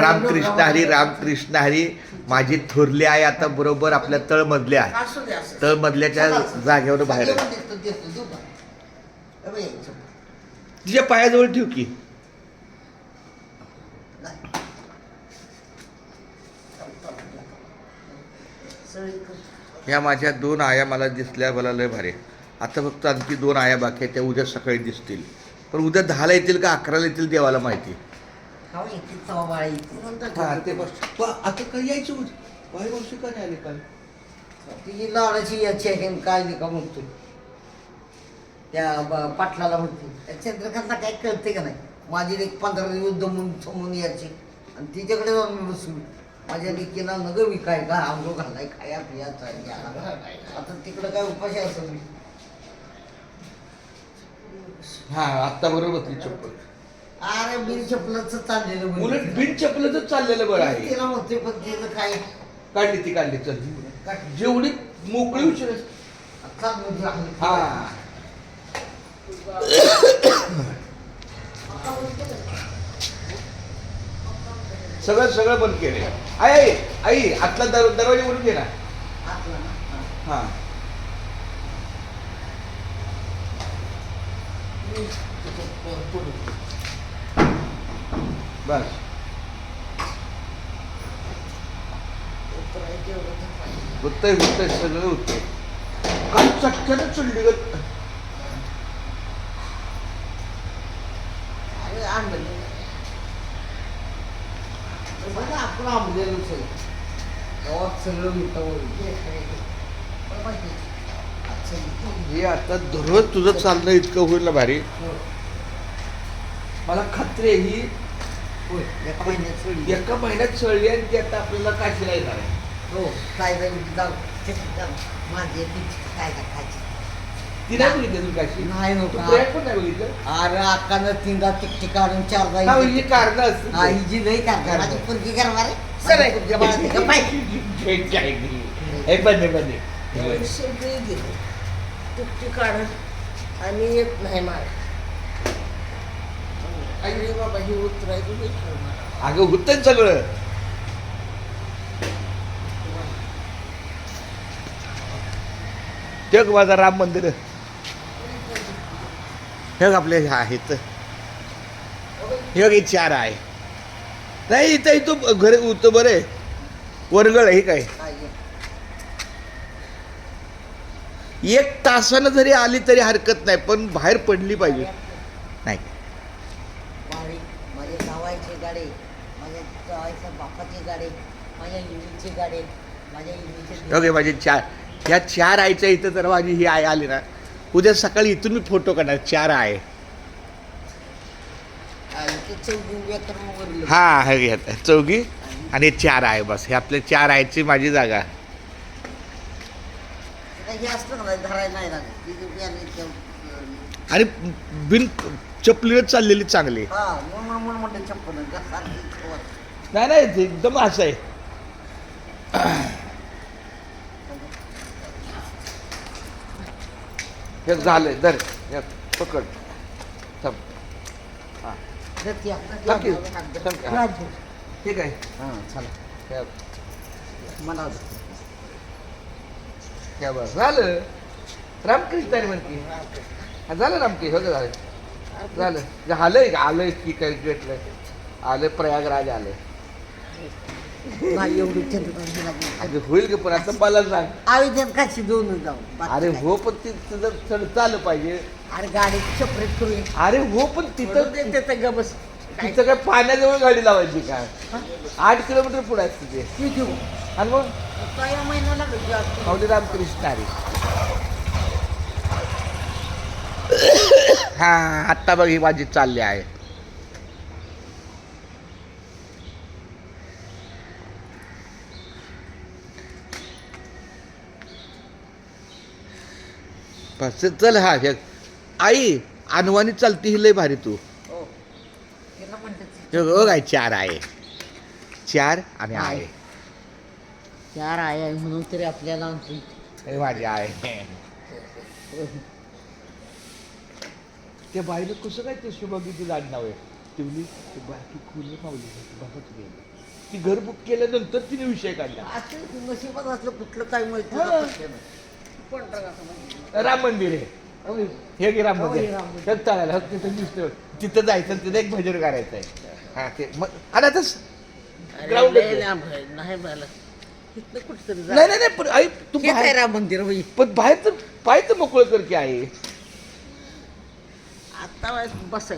रामकृष्ण हरी रामकृष्ण हरी माझी थोरली आहे आता बरोबर आपल्या तळमधल्या आहे. तळमधल्याच्या जागेवर बाहेर. तिच्या पायाजवळ ठेव की. ह्या माझ्या दोन आया मला दिसल्या मला लय भारी आता फक्त आणखी दोन आया बाकी आहेत त्या उद्या सकाळी दिसतील. पण उद्या दहाला येतील का अकराला येतील देवाला माहिती? खाऊ येते, तवा बाळा येते. ते बस आता काय यायचं बाहेर वर्षी का नाही आले काल? तिची लावण्याची याची आहे आणि काय नाही का म्हणतो त्या ब- पाटलाला म्हणते त्या चंद्रकांतला काय कळते का नाही? माझी एक पंधरा दिवस दमून थमून यायची. आणि तिच्याकडे जाऊन मी बसून. माझ्या लेकीला नग विकाय का? आंघोळ घालाय पियाचा याला. आता तिकडं काय उपाशी असं मी. हा आत्ता बरोबर ती चप्पल. अरे बिन चपलाच चाललेलं. उलट बिन चप्पलच चाललेलं बरं आहे. तिला म्हणते पण तिचं काय? काढली ती काढली चल. जेवढी मोकळी उशीर. हा. सगळं सगळं बंद केले आई आई आई आतला दर दरवाजा उघडून घे ना. आतला ना. हा. हा. बस. उतरायचं एवढं तर पाहिजे. होतंय होतंय सगळं होतंय काल चटक्यानं चढली ग. आंबलेलोच आहे गावात सगळं मिठावर हे आता दररोज तुझं चालणं इतकं होईल ना भारी. मला खात्री आहे ही एका महिन्यात सोडली एका महिन्यात चढली आणि ती आता आपल्याला काशीला येणार आहे. हो काय जाईल जाऊ माझी काय खायची ती नाही बघितलं तुम्ही काशी? नाही प्रयाग पण बघितलं? अरे अक्कानं तीनदा टिकटी काढून हा, चारदा ही कारण हा ते. हिची नाही करणार माझी पुरगी करणार आहे सर माझी पुरगी बाळा का पाय हे सगळे गेले. तुपटी काढत आणि येत नाही मार अरे बाबा ही उतरायचं नाही ठेवणार अगं होतं सगळं. बघ माझा राम मंदिर? हे आपले हे आहेत? हे चार आहे. नाही इथं इथं घरी उत बरं वरगळ हे काय? एक तासानं जरी आली तरी हरकत नाही पण बाहेर पडली पाहिजे. नाही. गाडी माझ्या जावायची गाडी माझ्या जावायच्या बापाची गाडी माझ्या इवीची गाडी माझ्या इवीचे ओके माझे चार ह्या चार आईच्या इथं तर माझी ही आई आली ना उद्या सकाळी इथून मी फोटो काढणार चार आहे. हा हे चौघी आणि चार आहे बस. हे आपल्या चार आईची माझी जागा. हे धरायला नाही लागत बियाणे आणि बिन चपलीवर चाललेली चांगली हा म्हणून म्हणून म्हणते चप्पल. नाही नाही ते एकदम असं आहे हे झालंय दर हे पकड थांब. हा. तर ती आपलं थांब की. हात धर. थांब की. हात धर. ठीक आहे हा चला हे मला धर. क्या बस. झालं. रामकृष्ण हरी म्हणते. हा, झालं रामकृष्ण हो का झालं? झालं. झालंय का? आलंय की काय भेटलंय आलं प्रयागराज आलंय लागली. अगं होईल की पण आता मला सांग आवेदन काशी दोन जाऊ. बाकी अरे. हो पण तिथं जर चढता आलं पाहिजे. अरे गाडी सेपरेट करूया अरे हो पण तिथं तिथं ते- ते गबस. तिथं काय पाण्याजवळ गाडी लावायची का? आठ किलोमीटर पुढे असते ते. ती घेऊ. आणि मग? काय या महिन्याला. माऊली रामकृष्ण हा आत्ता बघ ही माझी चालली आहे. बस चल हा हे. आई अनवानी चालती ही लय भारी तू हो तिला म्हणतात हे बघ आहे चार आहे. चार आणि आहे चार आहे आहे म्हणून तरी आपल्याला आणतो हे माझी आहे ते बाईनं कसं काय ते शुभगीती जाणं आहे? ठेवली ती बाकी खुलं मावली बाबा तुम्ही ती घर बुक केल्यानंतर तिने विषय काढला. असं नशिबात असलं कुठलं काय माहिती हा. नाही. राम मंदिर आहे. हे की राम हो, मंदिर राम मंदिर. तर चालेल तिथं दिसतं तिथं जायचं आणि तिथं एक भजन करायचं आहे हा ते मग स- अरे, Ground लय आहे. लांब आहे. नाही मला इथनं कुठतरी जा. नाही नाही नाही पण आई तू हेच आहे बाहेर- राम मंदिर होई पण बाहेरचं पाहायचं मोकळं कर की आहे आता बसाय